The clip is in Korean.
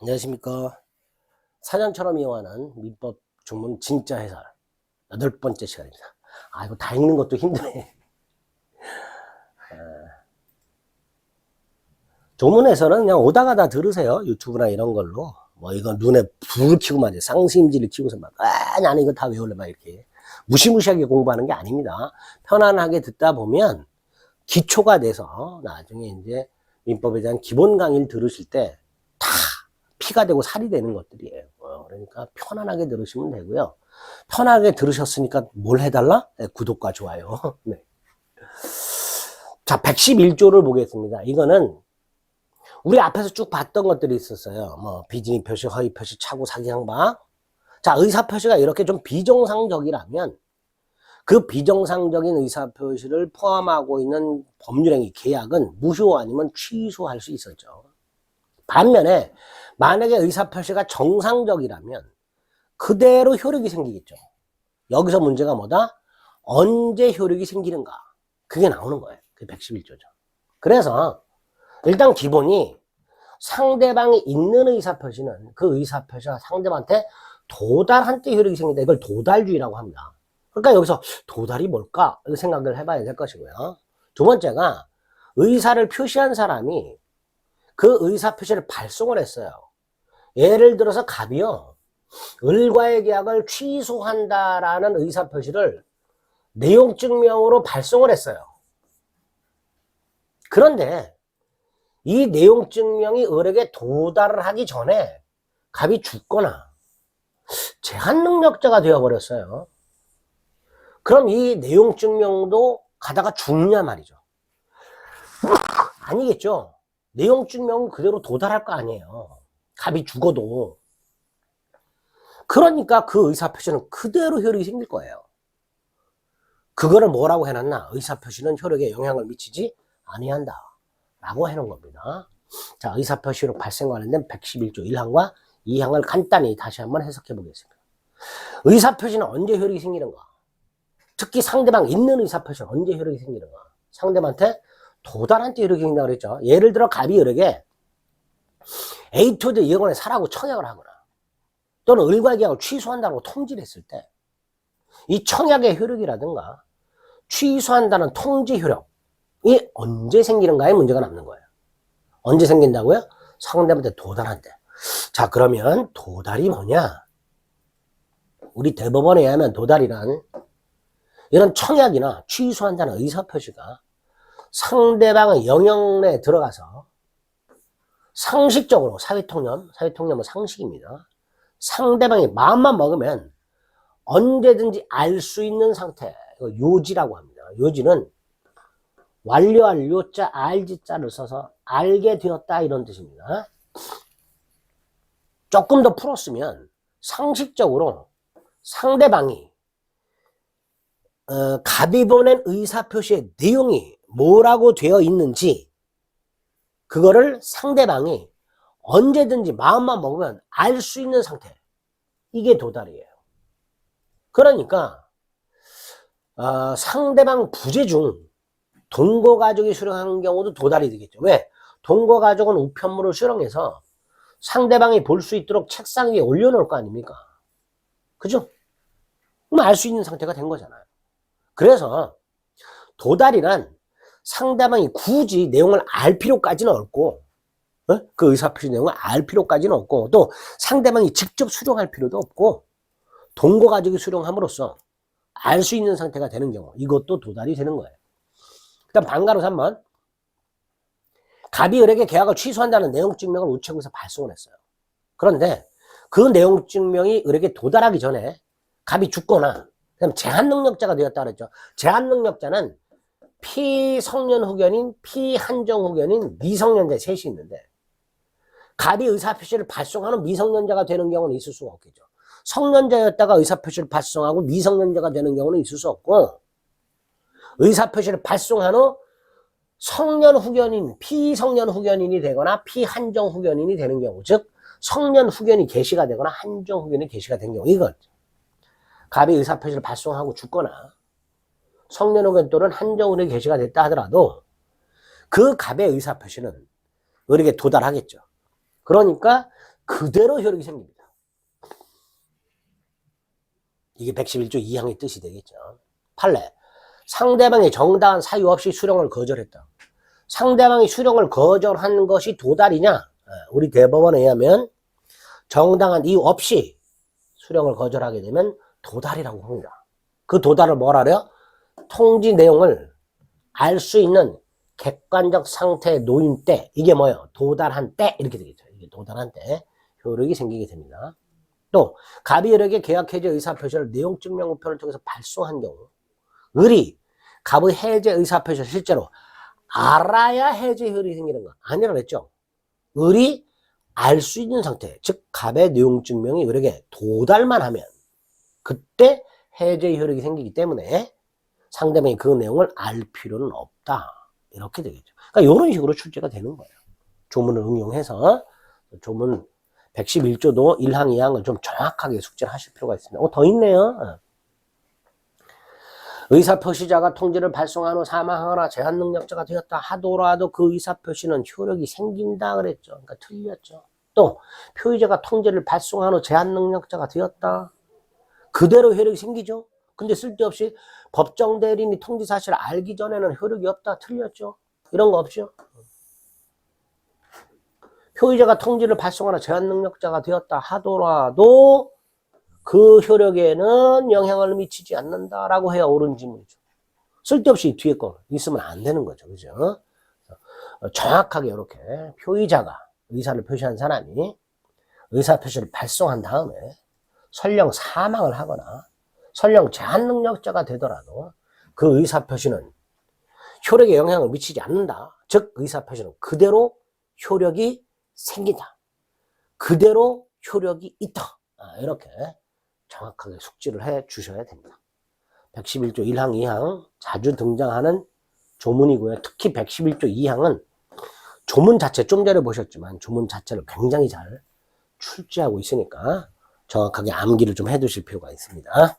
안녕하십니까. 사전처럼 이용하는 민법 주문 진짜 해설 여덟 번째 시간입니다. 아, 이거 다 읽는 것도 힘드네. 아, 조문에서는 그냥 오다가 다 들으세요. 유튜브나 이런 걸로. 뭐 이건 눈에 불을 켜고 말이야. 쌍심지를 켜고서 막, 아, 나는 이거 다 외울래. 막 이렇게. 무시무시하게 공부하는 게 아닙니다. 편안하게 듣다 보면 기초가 돼서 나중에 이제 민법에 대한 기본 강의를 들으실 때다 피가 되고 살이 되는 것들이에요. 어, 그러니까 편안하게 들으시면 되고요. 편하게 들으셨으니까 뭘 해달라? 네, 구독과 좋아요. 네. 자, 111조를 보겠습니다. 이거는 우리 앞에서 쭉 봤던 것들이 있었어요. 뭐, 비진입 표시, 허위 표시, 차고, 사기, 항박. 자, 의사 표시가 이렇게 좀 비정상적이라면 그 비정상적인 의사 표시를 포함하고 있는 법률행위 계약은 무효 아니면 취소할 수 있었죠. 반면에 만약에 의사 표시가 정상적이라면 그대로 효력이 생기겠죠. 여기서 문제가 뭐다? 언제 효력이 생기는가? 그게 나오는 거예요. 그 111조죠. 그래서 일단 기본이 상대방이 있는 의사 표시는 그 의사 표시가 상대방한테 도달한 때 효력이 생긴다. 이걸 도달주의라고 합니다. 그러니까 여기서 도달이 뭘까? 이 생각을 해봐야 될 것이고요. 두 번째가 의사를 표시한 사람이 그 의사 표시를 발송을 했어요. 예를 들어서 갑이요. 을과의 계약을 취소한다라는 의사 표시를 내용 증명으로 발송을 했어요. 그런데 이 내용 증명이 을에게 도달을 하기 전에 갑이 죽거나 제한 능력자가 되어버렸어요. 그럼 이 내용 증명도 가다가 죽냐 말이죠. 아니겠죠. 내용 증명은 그대로 도달할 거 아니에요. 갑이 죽어도. 그러니까 그 의사표시는 그대로 효력이 생길 거예요. 그거를 뭐라고 해놨나? 의사표시는 효력에 영향을 미치지 아니한다. 라고 해놓은 겁니다. 자, 의사표시로 발생 관련된 111조 1항과 2항을 간단히 다시 한번 해석해 보겠습니다. 의사표시는 언제 효력이 생기는가? 특히 상대방 있는 의사표시는 언제 효력이 생기는가? 상대방한테 도달한 때 효력이 생긴다고 그랬죠. 예를 들어 갑이 을에게 A 토드 이억원에 사라고 청약을 하거나 또는 을과 계약을 취소한다고 통지를 했을 때 이 청약의 효력이라든가 취소한다는 통지 효력이 언제 생기는가에 문제가 남는 거예요. 언제 생긴다고요? 상대방한테 도달한 때. 자, 그러면 도달이 뭐냐? 우리 대법원에 의하면 도달이란 이런 청약이나 취소한다는 의사표시가 상대방의 영역 내에 들어가서 상식적으로 사회통념, 사회통념은 상식입니다. 상대방이 마음만 먹으면 언제든지 알 수 있는 상태, 요지라고 합니다. 요지는 완료할 요자, 알지자를 써서 알게 되었다 이런 뜻입니다. 조금 더 풀었으면 상식적으로 상대방이 어, 갑이 보낸 의사표시의 내용이 뭐라고 되어 있는지 그거를 상대방이 언제든지 마음만 먹으면 알 수 있는 상태. 이게 도달이에요. 그러니까 어, 상대방 부재 중 동거 가족이 수령한 경우도 도달이 되겠죠. 왜? 동거 가족은 우편물을 수령해서 상대방이 볼 수 있도록 책상 위에 올려놓을 거 아닙니까? 그죠? 그럼 알 수 있는 상태가 된 거잖아요. 그래서 도달이란 상대방이 굳이 내용을 알 필요까지는 없고 어? 그 의사표시 내용을 알 필요까지는 없고 또 상대방이 직접 수령할 필요도 없고 동거 가족이 수령함으로써 알 수 있는 상태가 되는 경우 이것도 도달이 되는 거예요. 일단 반가로 3번 갑이 을에게 계약을 취소한다는 내용 증명을 우체국에서 발송을 했어요. 그런데 그 내용 증명이 을에게 도달하기 전에 갑이 죽거나 그다음 제한 능력자가 되었다 그랬죠. 제한 능력자는 피성년 후견인, 피한정 후견인, 미성년자 셋이 있는데 갑이 의사표시를 발송하는 미성년자가 되는 경우는 있을 수가 없겠죠. 성년자였다가 의사표시를 발송하고 미성년자가 되는 경우는 있을 수 없고 의사표시를 발송한 후 성년 후견인, 피성년 후견인이 되거나 피한정 후견인이 되는 경우 즉 성년 후견이 개시가 되거나 한정 후견이 개시가 된 경우 이것 갑이 의사표시를 발송하고 죽거나 성년 후견 또는 한정 후견이 개시가 됐다 하더라도 그 갑의 의사표시는 을에게 도달하겠죠. 그러니까 그대로 효력이 생깁니다. 이게 111조 2항의 뜻이 되겠죠. 판례. 상대방이 정당한 사유 없이 수령을 거절했다. 상대방이 수령을 거절한 것이 도달이냐? 어, 우리 대법원에 의하면 정당한 이유 없이 수령을 거절하게 되면 도달이라고 합니다. 그 도달을 뭐라 그래요? 통지 내용을 알 수 있는 객관적 상태에 놓인 때 이게 뭐예요? 도달한 때 이렇게 되겠죠. 이게 도달한 때 효력이 생기게 됩니다. 또 갑이 여력의 계약 해제 의사 표시를 내용 증명 우편을 통해서 발송한 경우 을이 갑의 해제 의사 표시를 실제로 알아야 해제 효력이 생기는 거 아니라 그랬죠. 을이 알 수 있는 상태, 즉 갑의 내용 증명이 을에게 도달만 하면 그때 해제 효력이 생기기 때문에 상대방이 그 내용을 알 필요는 없다. 이렇게 되겠죠. 그러니까 이런 식으로 출제가 되는 거예요. 조문을 응용해서 조문 111조도 1항, 2항을 좀 정확하게 숙제를 하실 필요가 있습니다. 어, 더 있네요. 어. 의사표시자가 통지를 발송한 후 사망하거나 제한 능력자가 되었다 하더라도 그 의사표시는 효력이 생긴다 그랬죠. 그러니까 틀렸죠. 또 표의자가 통지를 발송한 후 제한 능력자가 되었다. 그대로 효력이 생기죠. 근데 쓸데없이 법정 대리인이 통지 사실을 알기 전에는 효력이 없다. 틀렸죠. 이런 거 없죠. 표의자가 통지를 발송하나 제한 능력자가 되었다 하더라도 그 효력에는 영향을 미치지 않는다라고 해야 옳은 지문이죠. 쓸데없이 뒤에 거 있으면 안 되는 거죠. 그죠? 정확하게 이렇게 표의자가 의사를 표시한 사람이 의사 표시를 발송한 다음에 설령 사망을 하거나 설령 제한 능력자가 되더라도 그 의사 표시는 효력에 영향을 미치지 않는다. 즉 의사 표시는 그대로 효력이 생긴다. 그대로 효력이 있다. 아, 이렇게 정확하게 숙지를 해 주셔야 됩니다. 111조 1항, 2항 자주 등장하는 조문이고요. 특히 111조 2항은 조문 자체 좀 전에 보셨지만 조문 자체를 굉장히 잘 출제하고 있으니까 정확하게 암기를 좀 해두실 필요가 있습니다.